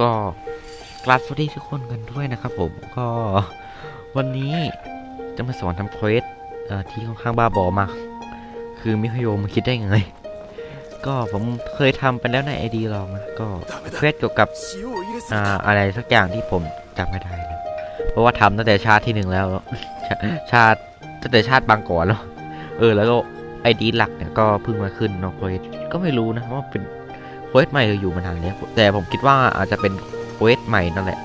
ก็กราสวัสดีทุกคนกันด้วยนะครับผมก็วันนี้จะมาสอนทำเควสที่ค่อนข้างบ้าบอมาก คือมิคโยมันคิดได้ไง ก็ผมเคยทำไปแล้วในไอดีลองนะก็เควสเกี่ยวกับออะไรสักอย่างที่ผมจำไม่ได้นะเพราะว่าทำตั้งแต่ชาติที่หนึ่งแล้ว ชาติตั้งแต่ชาติบางก่อนแล้ว เออแล้วก็ไอดีหลักเนี่ยก็เพิ่งมาขึ้นนอกเควสก็ไม่รู้นะว่าเป็น เควสใหม่อยู่มานานแล้วแต่ผมคิดว่าอาจจะเป็นเควสใหม่นั่นแหละ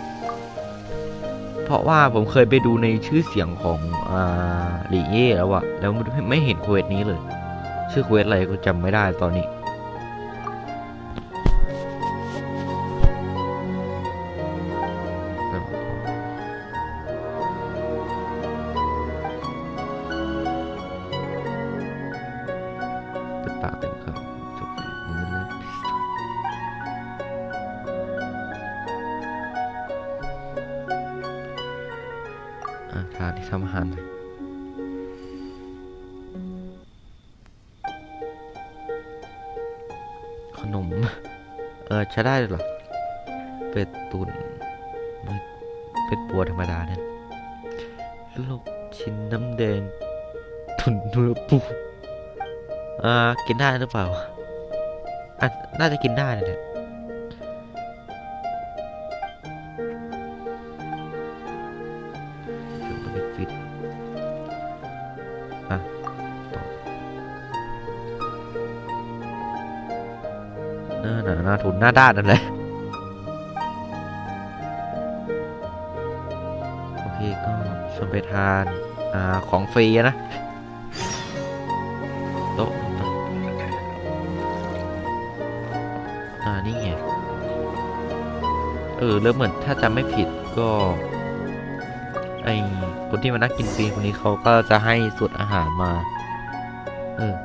เพราะว่าผมเคยไปดูในชื่อเสียงของอ่าหลีเย่แล้วอะแล้วไม่ไม่เห็นเควสนี้เลย ชื่อเควสอะไรก็จำไม่ได้ตอนนี้าที่ทำอาหารขนม เออใช้ได้เลยเหรอ เป็ดตุนเป็ดปัวธรรมดาเนี่ยลูกชิ้นน้ำแดง ตุนเนื้อปูอ่ากินได้หรือเปล่าอะน่าจะกินได้นะเนี่ย ฟิตอะต่อหน้าหนาหน้าทุนหน้าด้านนั่นแหละโอเคก็ชวนไปทานอ่าของฟรีนะโต๊ะอ่านี่ไงเออแล้วเหมือนถ้าจำไม่ผิดก็ ไอคนที่มานั่งกินฟรีคนนี้เขาก็จะให้สูตรอาหารมา เออ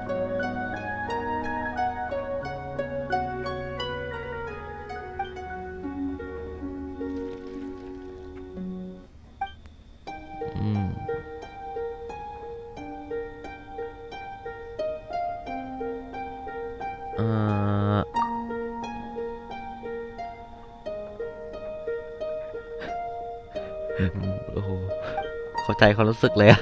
โอ้โห เข้าใจความรู้สึกเลยอะ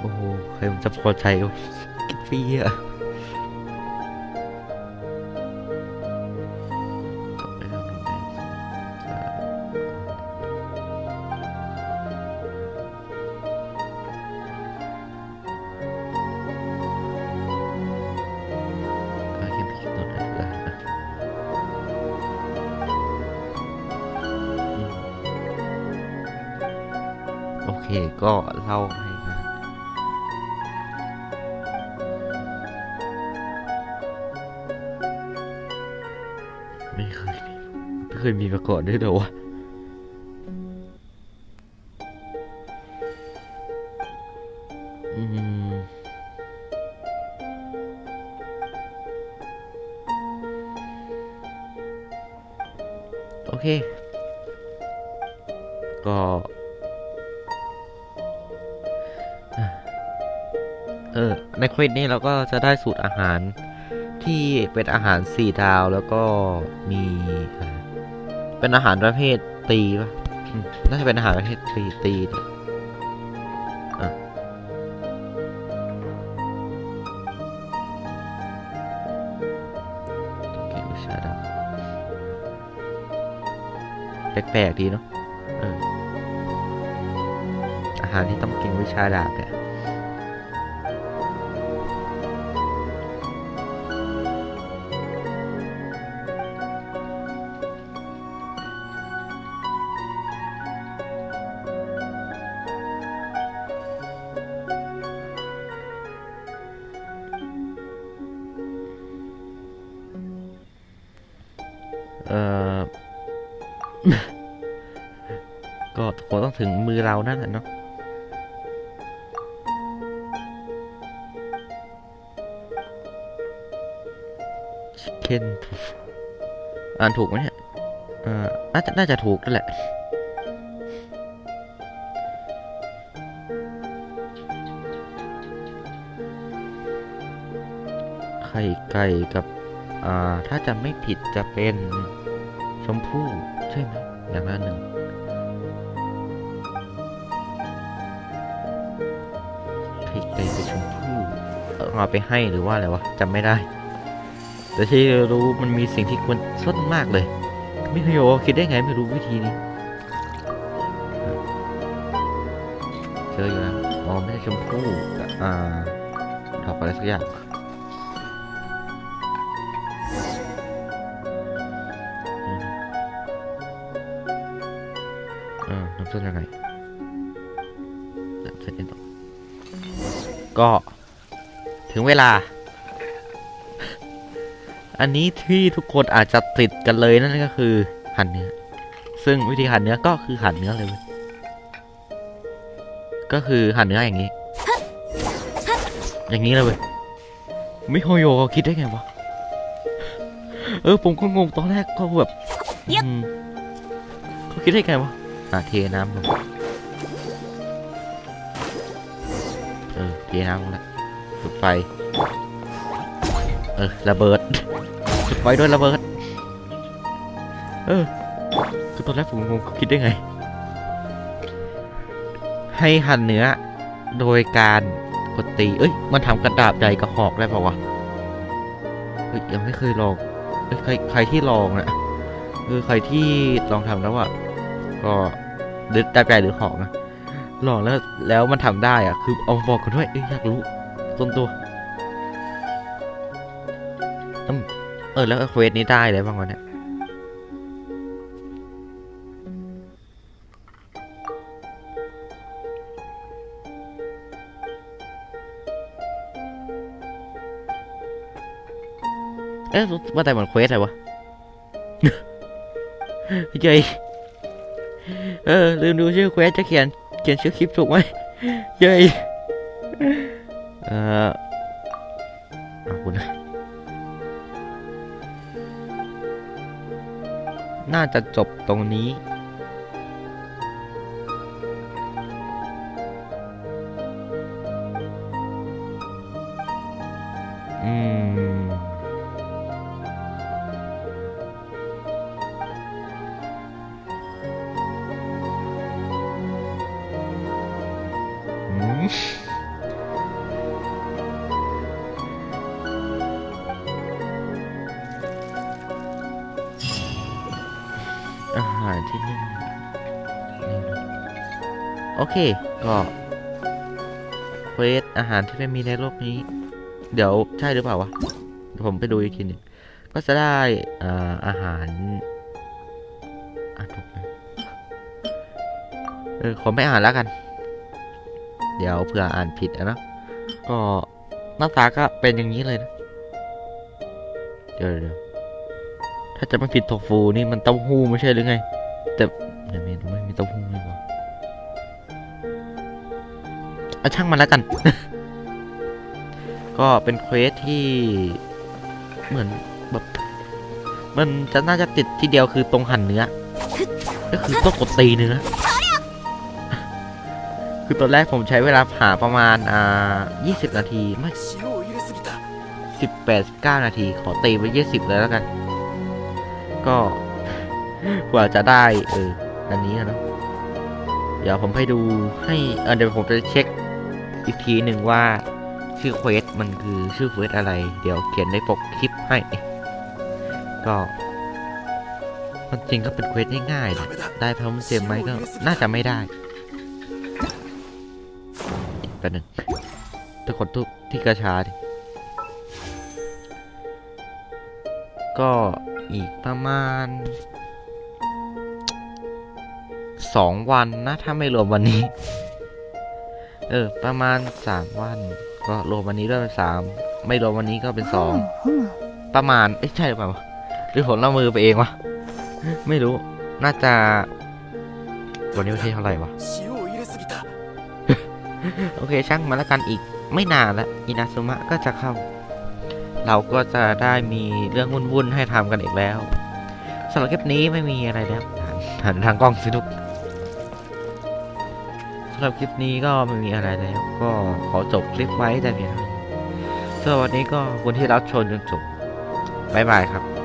โอ้โห ใครมันจะพอใจกินฟรีอะ เคก็เล่าให้นะไม่เคยมีไม่เคยมีมาก่อนด้วยเหรอวะอืมโอเค ก็ เออ ในเควสนี้เราก็จะได้สูตรอาหารที่เป็นอาหารสี่ดาวแล้วก็มีอะไรเป็นอาหารประเภทตีปะอืมน่าจะเป็นอาหารประเภทตีตีเนี่ยอะต้องเก่งวิชาดาวแปลกๆดีเนาะเอออาหารที่ต้องเก่งวิชาดาบเนี่ย เออก็คงต้องถึงมือเรานั่นแหละเนาะเคนอ่านถูกไหมเนี่ยอ่าน่าจะน่าจะถูกนั่นแหละไข่ไก่กับ ถ้าจำไม่ผิดจะเป็นชมพู่ใช่ไหมอย่างละหนึ่งไข่ไก่กับชมพู่เอาเอาไปให้หรือว่าอะไรวะจำไม่ได้ แต่ที่รู้มันมีสิ่งที่ควรส้นมากเลยไม่เคยโอคิดได้ไงไม่รู้วิธีนี้เจออยู่นะอ๋อไม่ใช่ชมพู่แต่อ่าดอกอะไรสักอย่าง เออน้ำส้นยังไงน้ำส้นยังก็ถึงเวลา อันนี้ที่ทุกคนอาจจะติดกันเลยนั่นก็คือหั่นเนื้อ ซึ่งวิธีหั่นเนื้อก็คือหั่นเนื้อเลยก็คือหั่นเนื้ออย่างนี้ อย่างนี้เลยเว้ยมิโฮโยเขาคิดได้ไงวะ เออผมก็งงตอนแรกก็แบบเขาคิดได้ไงวะ อะเทน้ำลงเออเทน้ำลงแล้วจุดไฟ เออระเบิดจุดไฟด้วยระเบิด เออคือตอนแรกผมงงคิดได้ไง ให้หั่นเนื้อโดยการกดตี เอ้ย มันทำกระดาบใดกระหอกได้ป่าวะเฮ้ยยังไม่เคยลองเอ้ยใครใครที่ลองนะเออใครที่ลองทำแล้วอะ ก็หรือดาบใหญ่หรือหอกนะลองแล้วแล้วมันทำได้อะคือเอาบอกกันด้วยเอ้ยอยากรู้ต้นตัวเออแล้วเควสนี้ได้เลยบ้างวะเนี่ยเอ๊ะว่าแต่มันเควสอะไรวะพี่เจย เออ ลืมดูชื่อเควสจะเขียน เขียนชื่อคลิปถูกไหมเจยเออเอาคุณนะน่าจะจบตรงนี้ อาหารที่นี่โอเค ก็เควสอาหารที่ไม่มีในโลกนี้ เดี๋ยวใช่หรือเปล่าวะผมไปดูอีกทีหนึ่งก็จะได้อ่าอาหารอะถูกไหมเออขอไม่อ่านแล้วกัน เดี๋ยวเผื่ออ่านผิดนะก็หน้าตาก็เป็นอย่างนี้เลยนะเดี๋ยวเดี๋ยว ถ้าจะไม่ผิดโทฟูนี่มันเต้าหู้ไม่ใช่หรือไง แต่เดี๋ยวมนูไม่มีเต้าหู้ไม่บอเอาช่างมันแล้วกัน ก็เป็นเควสที่เหมือนแบบมันจะน่าจะติดที่เดียวคือตรงหั่นเนื้อ ก็คือต้องกดตีเนื้อ คือตอนแรกผมใช้เวลาหาประมาณอ่า20 นาทีไม่18 19 นาที ขอตีไป20เลยแล้วกัน ก็กว่าจะได้เอออันนี้นะเดี๋ยวผมให้ดูให้เเดี๋ยวผมจะเช็คอีกทีหนึ่งว่าชื่อเควสมันคือชื่อเควสอะไร เดี๋ยวเขียนในปกคลิปให้ ก็มันจริงก็เป็นเควสง่ายๆได้พร้อมเจมไหมก็น่าจะไม่ได้แป๊บนึงทุกคนทุกที่กระชาดิก็ อีกประมาณสองวันนะ ถ้าไม่รวมวันนี้ เออ ประมาณสามวัน ก็รวมวันนี้ด้วยเป็นสามไม่รวมวันนี้ก็เป็นสองประมาณเอ๊ะใช่หรือเปล่าหรือผมละมือไปเองวะไม่รู้น่าจะวันนี้เท่าไหร่วะโอเคช่างมาแล้วกันอีกไม่นานละอินาซุมะก็จะเข้า เราก็จะได้มีเรื่องวุ่นๆให้ทำกันอีกแล้วสำหรับคลิปนี้ไม่มีอะไรแล้วหันทางกล้องสิทุกสำหรับคลิปนี้ก็ไม่มีอะไรแล้ว ก็ขอจบคลิปไว้แต่เพียงเท่านี้สสำหรับวันนี้ก็คนที่รับชมจนจบบ๊ายบายครับ